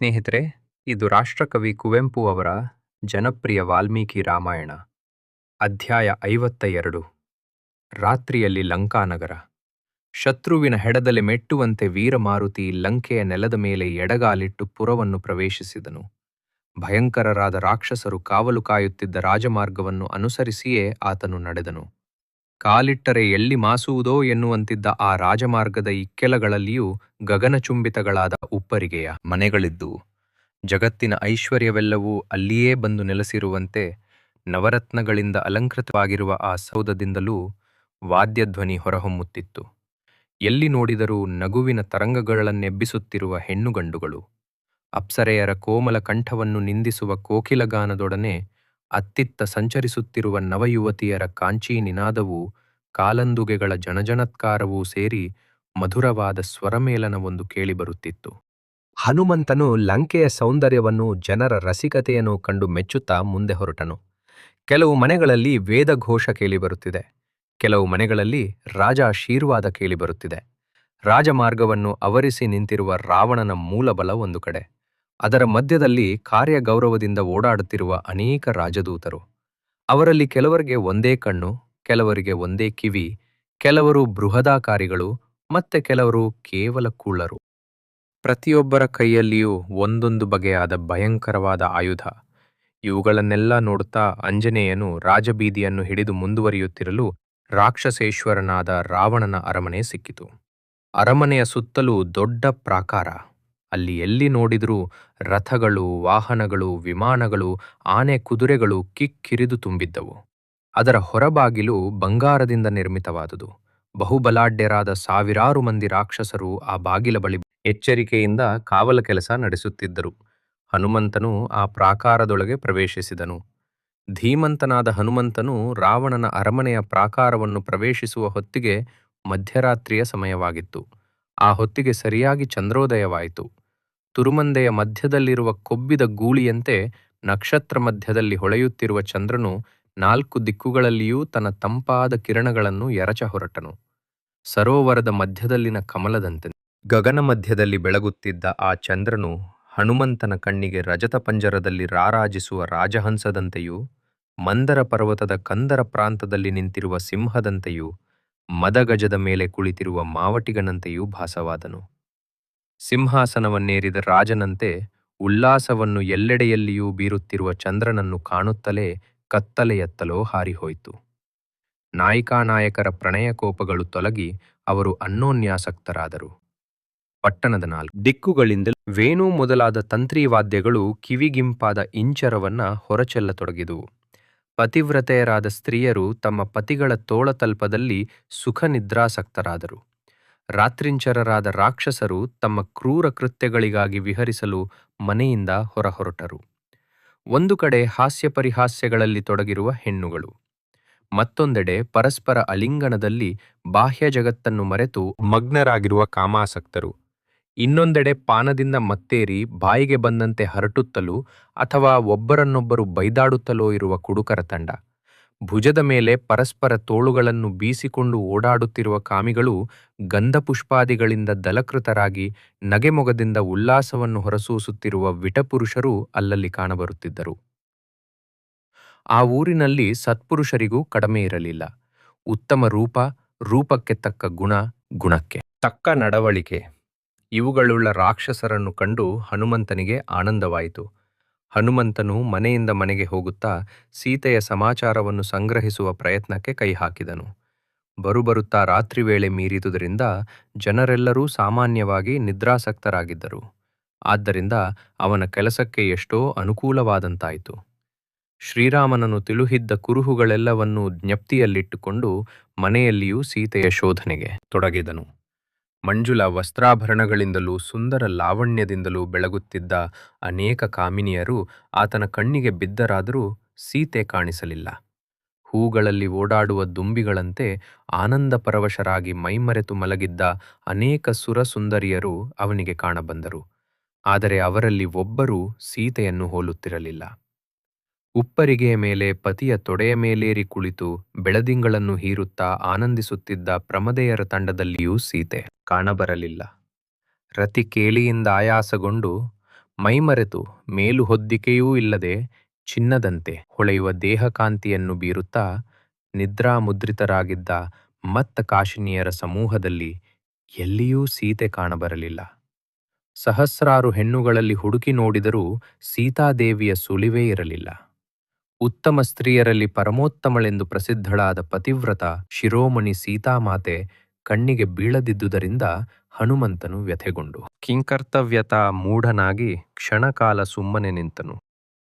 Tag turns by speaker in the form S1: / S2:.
S1: ಸ್ನೇಹಿತರೆ, ಇದು ರಾಷ್ಟ್ರಕವಿ ಕುವೆಂಪು ಅವರ ಜನಪ್ರಿಯ ವಾಲ್ಮೀಕಿ ರಾಮಾಯಣ, ಅಧ್ಯಾಯ ಐವತ್ತ ಎರಡು ರಾತ್ರಿಯಲ್ಲಿ ಲಂಕಾನಗರ. ಶತ್ರುವಿನ ಹೆಡದಲ್ಲಿ ಮೆಟ್ಟುವಂತೆ ವೀರಮಾರುತಿ ಲಂಕೆಯ ನೆಲದ ಮೇಲೆ ಎಡಗಾಲಿಟ್ಟು ಪುರವನ್ನು ಪ್ರವೇಶಿಸಿದನು. ಭಯಂಕರರಾದ ರಾಕ್ಷಸರು ಕಾವಲು ಕಾಯುತ್ತಿದ್ದ ರಾಜಮಾರ್ಗವನ್ನು ಅನುಸರಿಸಿಯೇ ಆತನು ನಡೆದನು. ಕಾಲಿಟ್ಟರೆ ಎಲ್ಲಿ ಮಾಸುವುದೋ ಎನ್ನುವಂತಿದ್ದ ಆ ರಾಜಮಾರ್ಗದ ಇಕ್ಕೆಲಗಳಲ್ಲಿಯೂ ಗಗನಚುಂಬಿತಗಳಾದ ಉಪ್ಪರಿಗೆಯ ಮನೆಗಳಿದ್ದು, ಜಗತ್ತಿನ ಐಶ್ವರ್ಯವೆಲ್ಲವೂ ಅಲ್ಲಿಯೇ ಬಂದು ನೆಲೆಸಿರುವಂತೆ ನವರತ್ನಗಳಿಂದ ಅಲಂಕೃತವಾಗಿರುವ ಆ ಸೌಧದಿಂದಲೂ ವಾದ್ಯಧ್ವನಿ ಹೊರಹೊಮ್ಮುತ್ತಿತ್ತು. ಎಲ್ಲಿ ನೋಡಿದರೂ ನಗುವಿನ ತರಂಗಗಳನ್ನೆಬ್ಬಿಸುತ್ತಿರುವ ಹೆಣ್ಣುಗಂಡುಗಳು, ಅಪ್ಸರೆಯರ ಕೋಮಲ ಕಂಠವನ್ನು ನಿಂದಿಸುವ ಕೋಕಿಲಗಾನದೊಡನೆ ಅತ್ತಿತ್ತ ಸಂಚರಿಸುತ್ತಿರುವ ನವಯುವತಿಯರ ಕಾಂಚಿ ನಿನಾದವು, ಕಾಲಂದುಗೆಗಳ ಜನಜನತ್ಕಾರವೂ ಸೇರಿ ಮಧುರವಾದ ಸ್ವರಮೇಲನವೊಂದು ಕೇಳಿಬರುತ್ತಿತ್ತು.
S2: ಹನುಮಂತನು ಲಂಕೆಯ ಸೌಂದರ್ಯವನ್ನು ಜನರ ರಸಿಕತೆಯನ್ನು ಕಂಡು ಮೆಚ್ಚುತ್ತಾ ಮುಂದೆ ಹೊರಟನು. ಕೆಲವು ಮನೆಗಳಲ್ಲಿ ವೇದಘೋಷ ಕೇಳಿಬರುತ್ತಿದೆ. ಕೆಲವು ಮನೆಗಳಲ್ಲಿ ರಾಜ ಆಶೀರ್ವಾದ ಕೇಳಿಬರುತ್ತಿದೆ. ರಾಜಮಾರ್ಗವನ್ನು ಅವರಿಸಿ ನಿಂತಿರುವ ರಾವಣನ ಮೂಲಬಲ ಒಂದು ಕಡೆ. ಅದರ ಮಧ್ಯದಲ್ಲಿ ಕಾರ್ಯಗೌರವದಿಂದ ಓಡಾಡುತ್ತಿರುವ ಅನೇಕ ರಾಜದೂತರು. ಅವರಲ್ಲಿ ಕೆಲವರಿಗೆ ಒಂದೇ ಕಣ್ಣು, ಕೆಲವರಿಗೆ ಒಂದೇ ಕಿವಿ, ಕೆಲವರು ಬೃಹದಾಕಾರಿಗಳು ಮತ್ತೆ ಕೆಲವರು ಕೇವಲ ಕುಳ್ಳರು. ಪ್ರತಿಯೊಬ್ಬರ ಕೈಯಲ್ಲಿಯೂ ಒಂದೊಂದು ಬಗೆಯಾದ ಭಯಂಕರವಾದ ಆಯುಧ. ಇವುಗಳನ್ನೆಲ್ಲ ನೋಡುತ್ತಾ ಅಂಜನೇಯನು ರಾಜಬೀದಿಯನ್ನು ಹಿಡಿದು ಮುಂದುವರಿಯುತ್ತಿರಲು ರಾಕ್ಷಸೇಶ್ವರನಾದ ರಾವಣನ ಅರಮನೆ ಸಿಕ್ಕಿತು. ಅರಮನೆಯ ಸುತ್ತಲೂ ದೊಡ್ಡ ಪ್ರಾಕಾರ. ಅಲ್ಲಿ ಎಲ್ಲಿ ನೋಡಿದರೂ ರಥಗಳು, ವಾಹನಗಳು, ವಿಮಾನಗಳು, ಆನೆ ಕುದುರೆಗಳು ಕಿಕ್ಕಿರಿದು ತುಂಬಿದ್ದವು. ಅದರ ಹೊರಬಾಗಿಲು ಬಂಗಾರದಿಂದ ನಿರ್ಮಿತವಾದುದು. ಬಹುಬಲಾಢ್ಯರಾದ ಸಾವಿರಾರು ಮಂದಿ ರಾಕ್ಷಸರು ಆ ಬಾಗಿಲ ಬಳಿ ಎಚ್ಚರಿಕೆಯಿಂದ ಕಾವಲ ಕೆಲಸ ನಡೆಸುತ್ತಿದ್ದರು. ಹನುಮಂತನು ಆ ಪ್ರಾಕಾರದೊಳಗೆ ಪ್ರವೇಶಿಸಿದನು. ಧೀಮಂತನಾದ ಹನುಮಂತನು ರಾವಣನ ಅರಮನೆಯ ಪ್ರಾಕಾರವನ್ನು ಪ್ರವೇಶಿಸುವ ಹೊತ್ತಿಗೆ ಮಧ್ಯರಾತ್ರಿಯ ಸಮಯವಾಗಿತ್ತು. ಆ ಹೊತ್ತಿಗೆ ಸರಿಯಾಗಿ ಚಂದ್ರೋದಯವಾಯಿತು. ತುರುಮಂದೆಯ ಮಧ್ಯದಲ್ಲಿರುವ ಕೊಬ್ಬಿದ ಗೂಳಿಯಂತೆ ನಕ್ಷತ್ರ ಮಧ್ಯದಲ್ಲಿ ಹೊಳೆಯುತ್ತಿರುವ ಚಂದ್ರನು ನಾಲ್ಕು ದಿಕ್ಕುಗಳಲ್ಲಿಯೂ ತನ್ನ ತಂಪಾದ ಕಿರಣಗಳನ್ನು ಎರಚ ಹೊರಟನು. ಸರೋವರದ ಮಧ್ಯದಲ್ಲಿನ ಕಮಲದಂತೆ ಗಗನ ಮಧ್ಯದಲ್ಲಿ ಬೆಳಗುತ್ತಿದ್ದ ಆ ಚಂದ್ರನು ಹನುಮಂತನ ಕಣ್ಣಿಗೆ ರಜತ ಪಂಜರದಲ್ಲಿ ರಾರಾಜಿಸುವ ರಾಜಹಂಸದಂತೆಯೂ, ಮಂದರ ಪರ್ವತದ ಕಂದರ ಪ್ರಾಂತದಲ್ಲಿ ನಿಂತಿರುವ ಸಿಂಹದಂತೆಯೂ, ಮದಗಜದ ಮೇಲೆ ಕುಳಿತಿರುವ ಮಾವಟಿಗನಂತೆಯೂ ಭಾಸವಾದನು. ಸಿಂಹಾಸನವನ್ನೇರಿದ ರಾಜನಂತೆ ಉಲ್ಲಾಸವನ್ನು ಎಲ್ಲೆಡೆಯಲ್ಲಿಯೂ ಬೀರುತ್ತಿರುವ ಚಂದ್ರನನ್ನು ಕಾಣುತ್ತಲೇ ಕತ್ತಲೆಯತ್ತಲೋ ಹಾರಿಹೋಯಿತು. ನಾಯಿಕಾನಾಯಕರ ಪ್ರಣಯಕೋಪಗಳು ತೊಲಗಿ ಅವರು ಅನ್ನೋನ್ಯಾಸಕ್ತರಾದರು ಪಟ್ಟಣದ ನಾಲ್ಕು ದಿಕ್ಕುಗಳಿಂದ ವೇಣು ಮೊದಲಾದ ತಂತ್ರಿವಾದ್ಯಗಳು ಕಿವಿಗಿಂಪಾದ ಇಂಚರವನ್ನ ಹೊರಚೆಲ್ಲತೊಡಗಿದುವು. ಪತಿವ್ರತೆಯರಾದ ಸ್ತ್ರೀಯರು ತಮ್ಮ ಪತಿಗಳ ತೋಳತಲ್ಪದಲ್ಲಿ ಸುಖ ನಿದ್ರಾಸಕ್ತರಾದರು ರಾತ್ರಿಂಚರರಾದ ರಾಕ್ಷಸರು ತಮ್ಮ ಕ್ರೂರ ಕೃತ್ಯಗಳಿಗಾಗಿ ವಿಹರಿಸಲು ಮನೆಯಿಂದ ಹೊರಹೊರಟರು. ಒಂದು ಕಡೆ ಹಾಸ್ಯ ಪರಿಹಾಸ್ಯಗಳಲ್ಲಿ ತೊಡಗಿರುವ ಹೆಣ್ಣುಗಳು. ಮತ್ತೊಂದೆಡೆ ಪರಸ್ಪರ ಅಲಿಂಗನದಲ್ಲಿ ಬಾಹ್ಯ ಜಗತ್ತನ್ನು ಮರೆತು ಮಗ್ನರಾಗಿರುವ ಕಾಮಾಸಕ್ತರು. ಇನ್ನೊಂದೆಡೆ ಪಾನದಿಂದ ಮತ್ತೇರಿ ಬಾಯಿಗೆ ಬಂದಂತೆ ಹರಟುತ್ತಲೂ ಅಥವಾ ಒಬ್ಬರನ್ನೊಬ್ಬರು ಬೈದಾಡುತ್ತಲೋ ಇರುವ ಕುಡುಕರ ತಂಡ. ಭುಜದ ಮೇಲೆ ಪರಸ್ಪರ ತೋಳುಗಳನ್ನು ಬೀಸಿಕೊಂಡು ಓಡಾಡುತ್ತಿರುವ ಕಾಮಿಗಳು ಗಂಧಪುಷ್ಪಾದಿಗಳಿಂದ ದಲಕೃತರಾಗಿ ನಗೆಮೊಗದಿಂದ ಉಲ್ಲಾಸವನ್ನು ಹೊರಸೂಸುತ್ತಿರುವ ವಿಟಪುರುಷರು ಅಲ್ಲಲ್ಲಿ ಕಾಣಬರುತ್ತಿದ್ದರು. ಆ ಊರಿನಲ್ಲಿ ಸತ್ಪುರುಷರಿಗೂ ಕಡಿಮೆ ಇರಲಿಲ್ಲ. ಉತ್ತಮ ರೂಪ, ರೂಪಕ್ಕೆ ತಕ್ಕ ಗುಣ, ಗುಣಕ್ಕೆ ತಕ್ಕ ನಡವಳಿಕೆ. ಇವುಗಳುಳ್ಳ ರಾಕ್ಷಸರನ್ನು ಕಂಡು ಹನುಮಂತನಿಗೆ ಆನಂದವಾಯಿತು. ಹನುಮಂತನು ಮನೆಯಿಂದ ಮನೆಗೆ ಹೋಗುತ್ತಾ ಸೀತೆಯ ಸಮಾಚಾರವನ್ನು ಸಂಗ್ರಹಿಸುವ ಪ್ರಯತ್ನಕ್ಕೆ ಕೈ ಹಾಕಿದನು. ಬರುಬರುತ್ತಾ ರಾತ್ರಿ ವೇಳೆ ಮೀರಿದುದರಿಂದ ಜನರೆಲ್ಲರೂ ಸಾಮಾನ್ಯವಾಗಿ ನಿದ್ರಾಸಕ್ತರಾಗಿದ್ದರು. ಆದ್ದರಿಂದ ಅವನ ಕೆಲಸಕ್ಕೆ ಎಷ್ಟೋ ಅನುಕೂಲವಾದಂತಾಯಿತು. ಶ್ರೀರಾಮನನ್ನು ತಿಳುಹಿದ್ದ ಕುರುಹುಗಳೆಲ್ಲವನ್ನೂ ಜ್ಞಪ್ತಿಯಲ್ಲಿಟ್ಟುಕೊಂಡು ಮನೆಯಲ್ಲಿಯೂ ಸೀತೆಯ ಶೋಧನೆಗೆ ತೊಡಗಿದನು. ಮಂಜುಳ ವಸ್ತ್ರಾಭರಣಗಳಿಂದಲೂ ಸುಂದರ ಲಾವಣ್ಯದಿಂದಲೂ ಬೆಳಗುತ್ತಿದ್ದ ಅನೇಕ ಕಾಮಿನಿಯರು ಆತನ ಕಣ್ಣಿಗೆ ಬಿದ್ದರಾದರೂ ಸೀತೆ ಕಾಣಿಸಲಿಲ್ಲ. ಹೂಗಳಲ್ಲಿ ಓಡಾಡುವ ದುಂಬಿಗಳಂತೆ ಆನಂದ ಪರವಶರಾಗಿ ಮೈಮರೆತು ಮಲಗಿದ್ದ ಅನೇಕ ಸುರಸುಂದರಿಯರು ಅವನಿಗೆ ಕಾಣಬಂದರು. ಆದರೆ ಅವರಲ್ಲಿ ಒಬ್ಬರೂ ಸೀತೆಯನ್ನು ಹೋಲುತ್ತಿರಲಿಲ್ಲ. ಉಪ್ಪರಿಗೆಯ ಮೇಲೆ ಪತಿಯ ತೊಡೆಯ ಮೇಲೇರಿ ಕುಳಿತು ಬೆಳದಿಂಗಳನ್ನು ಹೀರುತ್ತಾ ಆನಂದಿಸುತ್ತಿದ್ದ ಪ್ರಮದೆಯರ ತಂಡದಲ್ಲಿಯೂ ಸೀತೆ ಕಾಣಬರಲಿಲ್ಲ. ರತಿ ಕೇಳಿಯಿಂದ ಆಯಾಸಗೊಂಡು ಮೈಮರೆತು ಮೇಲು ಹೊದ್ದಿಕೆಯೂ ಇಲ್ಲದೆ ಚಿನ್ನದಂತೆ ಹೊಳೆಯುವ ದೇಹಕಾಂತಿಯನ್ನು ಬೀರುತ್ತಾ ನಿದ್ರಾಮುದ್ರಿತರಾಗಿದ್ದ ಮತ್ತ ಕಾಶಿನಿಯರ ಸಮೂಹದಲ್ಲಿ ಎಲ್ಲಿಯೂ ಸೀತೆ ಕಾಣಬರಲಿಲ್ಲ. ಸಹಸ್ರಾರು ಹೆಣ್ಣುಗಳಲ್ಲಿ ಹುಡುಕಿ ನೋಡಿದರೂ ಸೀತಾದೇವಿಯ ಸುಳಿವೇ ಇರಲಿಲ್ಲ. ಉತ್ತಮ ಸ್ತ್ರೀಯರಲ್ಲಿ ಪರಮೋತ್ತಮಳೆಂದು ಪ್ರಸಿದ್ಧಳಾದ ಪತಿವ್ರತ ಶಿರೋಮಣಿ ಸೀತಾಮಾತೆ ಕಣ್ಣಿಗೆ ಬೀಳದಿದ್ದುದರಿಂದ ಹನುಮಂತನು ವ್ಯಥೆಗೊಂಡು. ಕಿಂಕರ್ತವ್ಯತಾ ಮೂಢನಾಗಿ ಕ್ಷಣಕಾಲ ಸುಮ್ಮನೆ ನಿಂತನು.